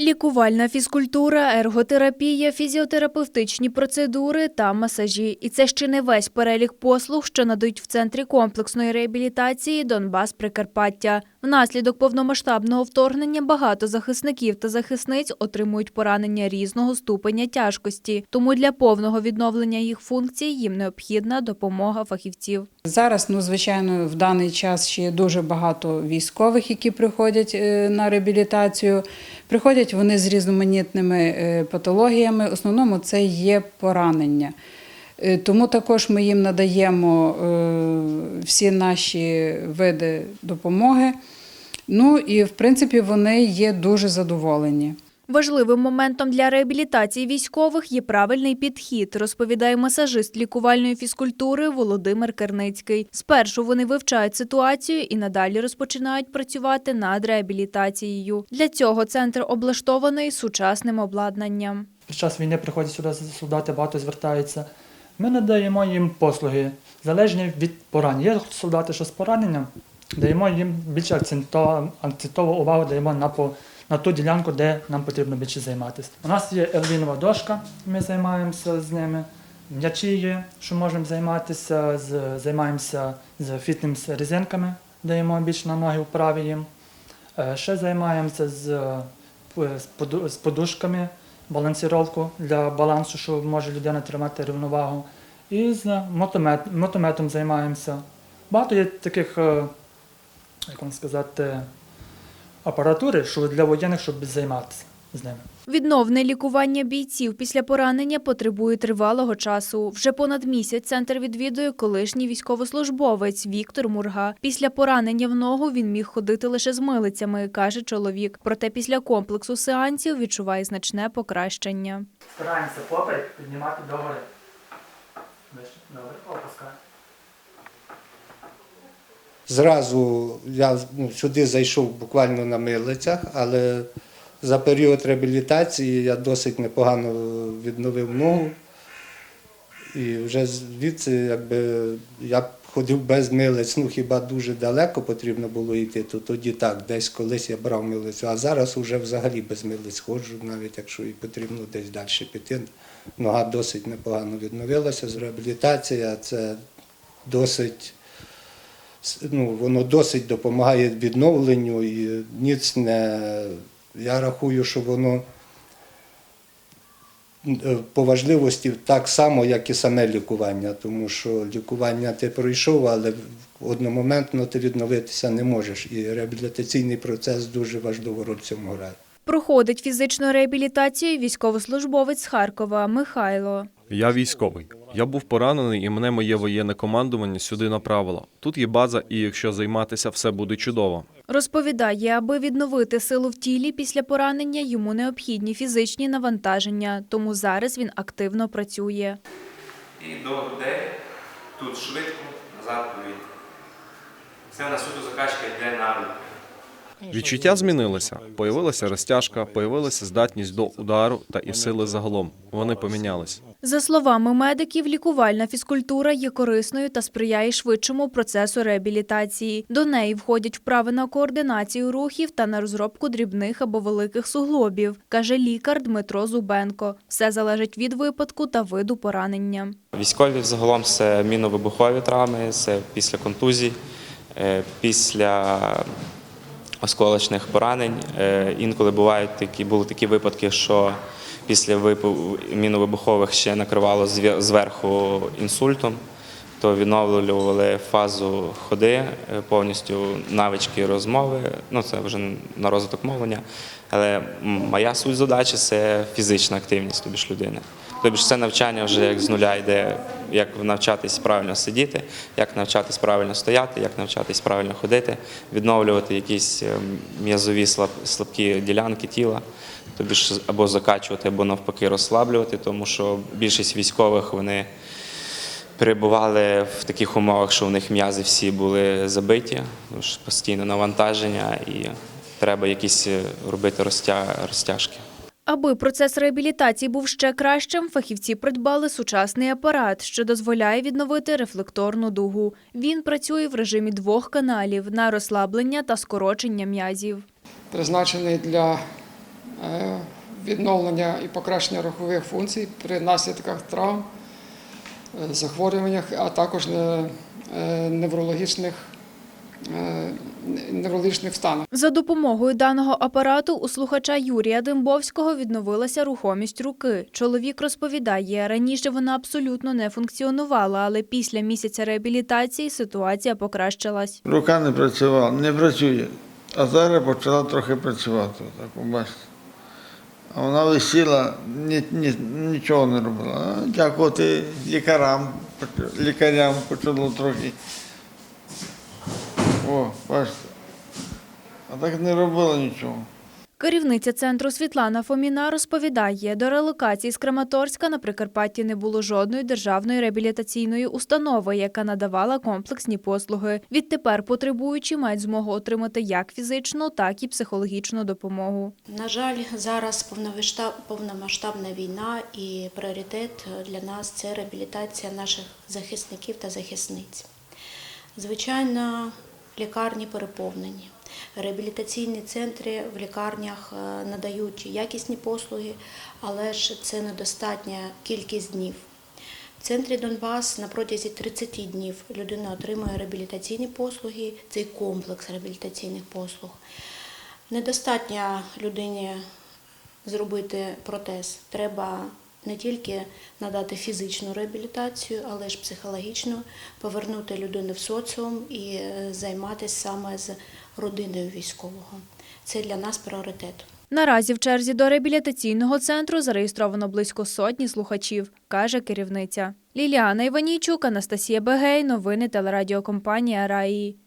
Лікувальна фізкультура, ерготерапія, фізіотерапевтичні процедури та масажі. І це ще не весь перелік послуг, що надають в центрі комплексної реабілітації Донбас Прикарпаття. Внаслідок повномасштабного вторгнення багато захисників та захисниць отримують поранення різного ступеня тяжкості. Тому для повного відновлення їх функцій їм необхідна допомога фахівців. Зараз, ну звичайно, в даний час ще дуже багато військових, які приходять е, на реабілітацію. Приходять вони з різноманітними е, патологіями. В основному це є поранення. Е, Тому також ми їм надаємо е, всі наші види допомоги. Ну і в принципі вони є дуже задоволені. Важливим моментом для реабілітації військових є правильний підхід, розповідає масажист лікувальної фізкультури Володимир Керницький. Спершу вони вивчають ситуацію і надалі розпочинають працювати над реабілітацією. Для цього центр облаштований сучасним обладнанням. Під час війни приходять сюди солдати, багато звертаються. Ми надаємо їм послуги залежні від поранень. Є солдати, що з пораненням, даємо їм більше акцентову увагу даємо на, по, на ту ділянку, де нам потрібно більше займатися. У нас є елвінова дошка, ми займаємося з ними. М'ячі є, що можемо займатися, з, займаємося з фітнес резинками, даємо більше на ноги вправи їм. Е, Ще займаємося з, е, з подушками, балансіровку для балансу, що може людина тримати рівновагу. І з мотомет, мотометом займаємося. Багато є таких, е, як вам сказати, апаратури, що для воєнних, щоб займатися з ними. Відновне лікування бійців після поранення потребує тривалого часу. Вже понад місяць центр відвідує колишній військовослужбовець Віктор Мурга. Після поранення в ногу він міг ходити лише з милицями, каже чоловік. Проте після комплексу сеансів відчуває значне покращення. Стараємося поперек піднімати догори. Добре. Зразу я ну, сюди зайшов буквально на милицях, але за період реабілітації я досить непогано відновив ногу. І вже звідси якби, я ходив без милиць, ну хіба дуже далеко потрібно було йти, то тоді так, десь колись я брав милицю, а зараз вже взагалі без милиць ходжу, навіть якщо і потрібно десь далі піти. Нога досить непогано відновилася з реабілітація, це досить ну, воно досить допомагає відновленню і ніц не. Я рахую, що воно е, по важливості так само, як і саме лікування, тому що лікування ти пройшов, але одномоментно ти відновитися не можеш. І реабілітаційний процес дуже важливу роль в цьому грає. Проходить фізичну реабілітацію військовослужбовець з Харкова Михайло. Я військовий. Я був поранений, і мене моє воєнне командування сюди направило. Тут є база, і якщо займатися, все буде чудово. Розповідає, аби відновити силу в тілі після поранення, йому необхідні фізичні навантаження, тому зараз він активно працює. І до грудей, тут швидко, назад повільно. Це на суду закачка йде на руку. Відчуття змінилися. Появилася розтяжка, появилася здатність до удару та і сили загалом. Вони помінялись. За словами медиків, лікувальна фізкультура є корисною та сприяє швидшому процесу реабілітації. До неї входять вправи на координацію рухів та на розробку дрібних або великих суглобів, каже лікар Дмитро Зубенко. Все залежить від випадку та виду поранення. Військові взагалом це міновибухові травми, це після контузій, е, після осколочних поранень. Е, Інколи бувають такі, були такі випадки, що після міновибухових ще накривало зве- зверху інсультом, то відновлювали фазу ходи, е, повністю навички розмови. Ну це вже на розвиток мовлення. Але моя суть задачі це фізична активність тобі ж людини. Тобі ж це навчання вже як з нуля йде, як навчатись правильно сидіти, як навчатись правильно стояти, як навчатись правильно ходити, відновлювати якісь е, м'язові слабкі ділянки тіла, тобі ж або закачувати, або навпаки розслаблювати, тому що більшість військових вони перебували в таких умовах, що у них м'язи всі були забиті, постійне навантаження і треба якісь е, робити розтяжки. Аби процес реабілітації був ще кращим, фахівці придбали сучасний апарат, що дозволяє відновити рефлекторну дугу. Він працює в режимі двох каналів на розслаблення та скорочення м'язів. призначений для е, відновлення і покращення рухових функцій при наслідках травм, е, захворюваннях, а також е, неврологічних, неврологічних станах. За допомогою даного апарату у слухача Юрія Дембовського відновилася рухомість руки. Чоловік розповідає, раніше вона абсолютно не функціонувала, але після місяця реабілітації ситуація покращилась. Рука не працювала, не працює. А зараз почала трохи працювати, так побачите. А вона висіла, ні, ні, нічого не робила. А Дякувати лікарям, лікарям почало трохи. О, бачите. А так не робила нічого. Керівниця центру Світлана Фоміна розповідає, до релокації з Краматорська на Прикарпатті не було жодної державної реабілітаційної установи, яка надавала комплексні послуги. Відтепер потребуючі мають змогу отримати як фізичну, так і психологічну допомогу. На жаль, зараз повномасштабна війна і пріоритет для нас це реабілітація наших захисників та захисниць. Звичайно, лікарні переповнені. Реабілітаційні центри в лікарнях е, надають якісні послуги, але ж це недостатня кількість днів. В центрі Донбас на протязі 30 днів людина отримує реабілітаційні послуги, цей комплекс реабілітаційних послуг. Недостатньо людині зробити протез. Треба не тільки надати фізичну реабілітацію, але ж психологічну, повернути людину в соціум і е, займатися саме з родиною військового. Це для нас пріоритет. Наразі в черзі до реабілітаційного центру зареєстровано близько сотні слухачів, каже керівниця. Ліліана Іванійчук, Анастасія Бегей, новини телерадіокомпанія Раї.